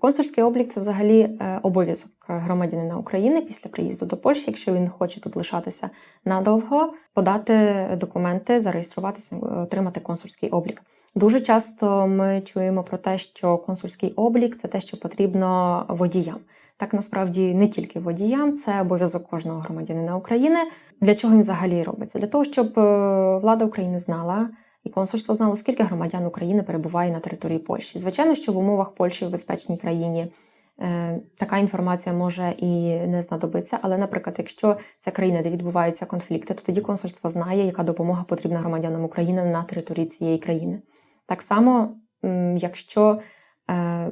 Консульський облік це взагалі е, обов'язок громадянина України після приїзду до Польщі, якщо він хоче тут лишатися надовго, подати документи, зареєструватися, отримати консульський облік. Дуже часто ми чуємо про те, що консульський облік це те, що потрібно водіям. Так насправді не тільки водіям, це обов'язок кожного громадянина України. Для чого він взагалі робиться? Для того, щоб е, влада України знала і консульство знало, скільки громадян України перебуває на території Польщі. Звичайно, що в умовах Польщі в безпечній країні е, така інформація може і не знадобиться, Але, наприклад, якщо це країна, де відбуваються конфлікти, то тоді консульство знає, яка допомога потрібна громадянам України на території цієї країни. Так само, якщо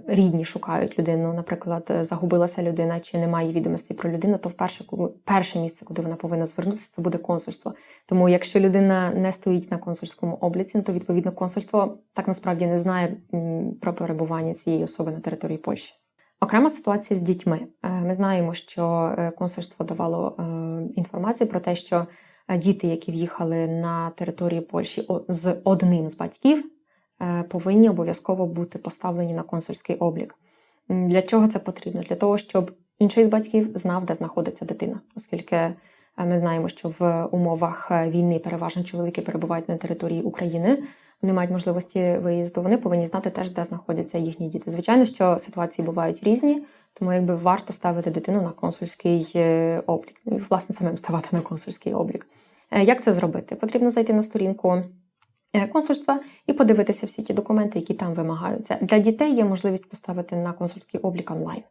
рідні шукають людину, наприклад, е, загубилася людина чи немає відомості про людину, то вперше перше місце, куди вона повинна звернутися, це буде консульство. Тому якщо людина не стоїть на консульському обліці, то відповідно консульство так насправді не знає про перебування цієї особи на території Польщі. Окрема ситуація з дітьми. Е, Ми знаємо, що е, консульство давало е, інформацію про те, що е, діти, які в'їхали на територію Польщі з одним з батьків, е, повинні обов'язково бути поставлені на консульський облік. Для чого це потрібно? Для того, щоб інший з батьків знав, де знаходиться дитина, оскільки е, ми знаємо, що в умовах е, війни переважно чоловіки перебувають на території України. Вони мають можливості виїзду. Вони повинні знати теж, де знаходяться їхні діти. Звичайно, що ситуації бувають різні, тому якби варто ставити дитину на консульський е, облік і власне самим ставати на консульський облік. Е, Як це зробити? Потрібно зайти на сторінку е, консульства і подивитися всі ті документи, які там вимагаються. Для дітей є можливість поставити на консульський облік онлайн.